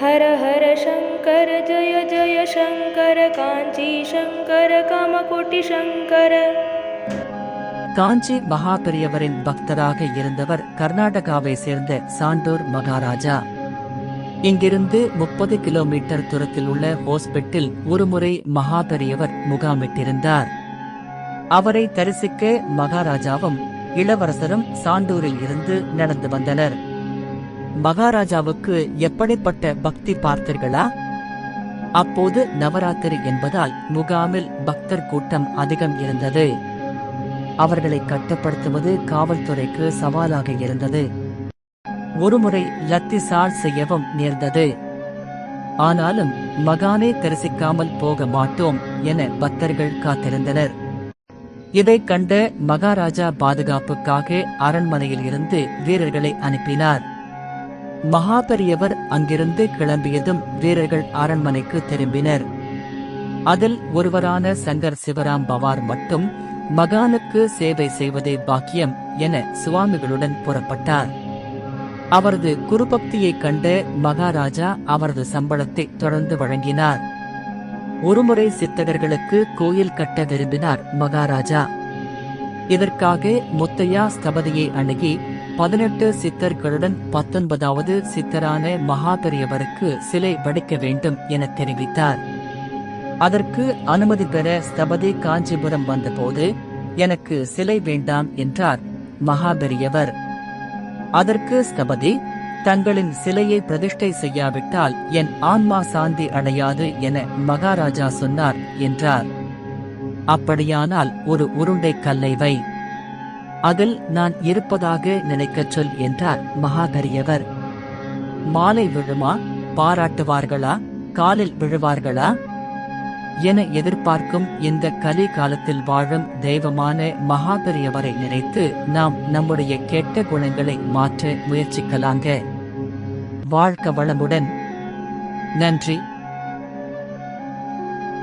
हर हर शङ्कर जय जय शङ्कर काञ्ची शङ्कर कामकोटि शङ्कर காஞ்சி மகா பெரியவரின் பக்தராக இருந்தவர் கர்நாடகாவை சேர்ந்த சாண்டூர் மகாராஜா இங்கிருந்து முப்பது கிலோமீட்டர் தூரத்தில் உள்ள ஹோஸ்பிட்டில் ஒருமுறை மகா பெரியவர் முகாமிட்டிருந்தார் அவரை தரிசிக்க மகாராஜாவும் இளவரசரும் சாண்டூரில் இருந்து நடந்து வந்தனர் மகாராஜாவுக்கு எப்படிப்பட்ட பக்தி பார்த்தீர்களா? அப்போது நவராத்திரி என்பதால் முகாமில் பக்தர் கூட்டம் அதிகம் இருந்தது. அவர்களை கட்டுப்படுத்துவது காவல்துறைக்கு சவாலாக இருந்தது. ஒருமுறை லத்திசால் செய்யவும் நேர்ந்தது. ஆனாலும் மகானை தரிசிக்காமல் போக மாட்டோம் என பக்தர்கள் காத்திருந்தனர். இதை கண்ட மகாராஜா பாதுகாப்புக்காக அரண்மனையில் இருந்து வீரர்களை அனுப்பினார். மகாபெரியவர் அங்கிருந்து கிளம்பியதும் வீரர்கள் அரண்மனைக்கு திரும்பினர். அதில் ஒருவரான சங்கர் சிவராம் பவார் மட்டும் மகானுக்கு சேவை செய்வதே பாக்கியம் என சுவாமிகளுடன் புறப்பட்டார். அவரது குருபக்தியைக் கண்ட மகாராஜா அவரது சம்பளத்தை தொடர்ந்து வழங்கினார். ஒருமுறை சித்தகர்களுக்கு கோயில் கட்ட விரும்பினார் மகாராஜா. இதற்காக முத்தையா ஸ்தபதியை அணுகி பதினெட்டு சித்தர்களுடன் பத்தொன்பதாவது சித்தரான மகாபெரியவருக்கு சிலை வடிக்க வேண்டும் என தெரிவித்தார். அதற்கு அனுமதி பெற ஸ்தபதி காஞ்சிபுரம் வந்தபோது எனக்கு சிலை வேண்டாம் என்றார் மகாபெரியவர். அதற்கு ஸ்தபதி தங்களின் சிலையை பிரதிஷ்டை செய்யாவிட்டால் என் ஆன்மா சாந்தி அடையாது என மகாராஜா சொன்னார் என்றார். அப்படியானால் ஒரு உருண்டை கல்லை வை. அதில் நான் இருப்பதாக நினைக்கச் சொல் என்றார் மகாபெரியவர் மாலை விழுமா? பாராட்டுவார்களா? காலில் விழுவார்களா? என எதிர்பார்க்கும் இந்த கலி காலத்தில் வாழும் தெய்வமான மகாபெரியவரை நினைத்து நாம் நம்முடைய கெட்ட குணங்களை மாற்ற முயற்சிக்கலாங்க. வாழ்க்க வளமுடன். நன்றி.